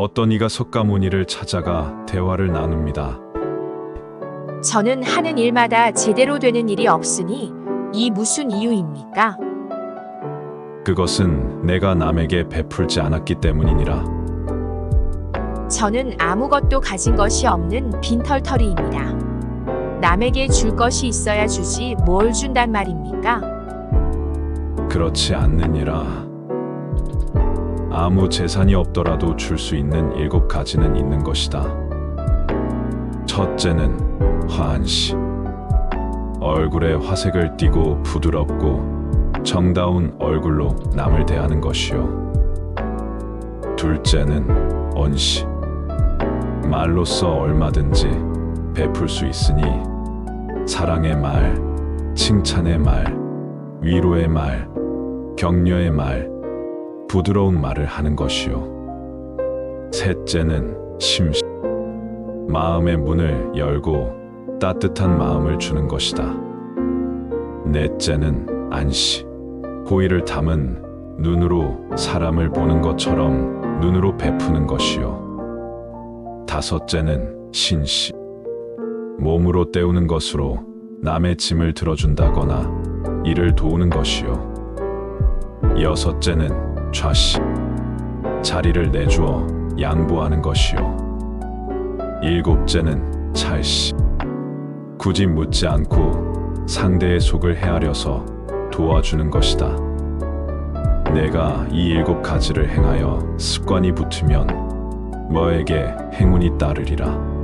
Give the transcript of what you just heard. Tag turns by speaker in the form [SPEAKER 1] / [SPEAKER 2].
[SPEAKER 1] 어떤 이가 석가모니를 찾아가 대화를 나눕니다.
[SPEAKER 2] 저는 하는 일마다 제대로 되는 일이 없으니 이 무슨 이유입니까?
[SPEAKER 1] 그것은 내가 남에게 베풀지 않았기 때문이니라.
[SPEAKER 2] 저는 아무것도 가진 것이 없는 빈털터리입니다. 남에게 줄 것이 있어야 주지 뭘 준단 말입니까?
[SPEAKER 1] 그렇지 않느니라. 아무 재산이 없더라도 줄 수 있는 일곱 가지는 있는 것이다. 첫째는 화한시. 얼굴에 화색을 띠고 부드럽고 정다운 얼굴로 남을 대하는 것이요. 둘째는 언시. 말로써 얼마든지 베풀 수 있으니 사랑의 말, 칭찬의 말, 위로의 말, 격려의 말, 부드러운 말을 하는 것이요. 셋째는 심시. 마음의 문을 열고 따뜻한 마음을 주는 것이다. 넷째는 안시. 고의를 담은 눈으로 사람을 보는 것처럼 눈으로 베푸는 것이요. 다섯째는 신시. 몸으로 때우는 것으로 남의 짐을 들어준다거나 이를 도우는 것이요. 여섯째는 좌시. 자리를 내주어 양보하는 것이요. 일곱째는 찰시. 굳이 묻지 않고 상대의 속을 헤아려서 도와주는 것이다. 내가 이 일곱 가지를 행하여 습관이 붙으면 너에게 행운이 따르리라.